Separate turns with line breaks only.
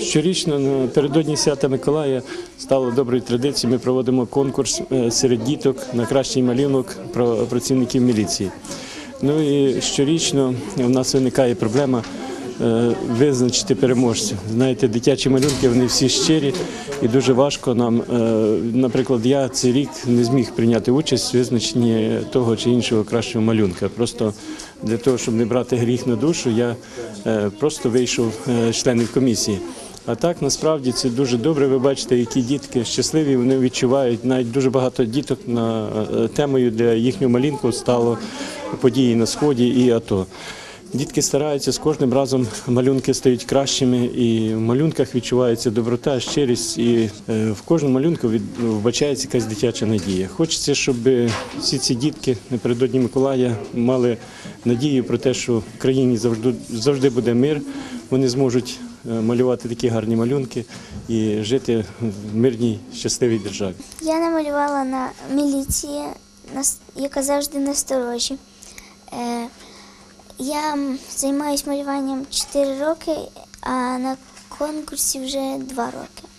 Щорічно напередодні свята Миколая стало доброю традицією. Ми проводимо конкурс е, серед діток на кращий малюнок про працівників міліції. Ну і щорічно в нас виникає проблема е, визначити переможців. Знаєте, дитячі малюнки вони всі щирі і дуже важко нам. е, Наприклад, я цей рік не зміг прийняти участь в визначенні того чи іншого кращого малюнка. Просто для того, щоб не брати гріх на душу, я просто вийшов членів комісії. А так насправді це дуже добре. Ви бачите, які дітки щасливі, вони відчувають. Навіть дуже багато діток на е, темою для їхнього малінку стало події на сході і АТО. Дітки стараються з кожним разом малюнки стають кращими, і в малюнках відчувається доброта, щирість, і е, в кожному малюнку вбачається якась дитяча надія. Хочеться, щоб всі ці дітки напередодні Миколая мали надію про те, що в країні завжди, завжди буде мир. Вони зможуть е, малювати такі гарні малюнки і жити в мирній щасливій державі.
Я намалювала на міліції, яка завжди насторожі. Я займаюся малюванням 4 роки, а на конкурсі вже 2 роки.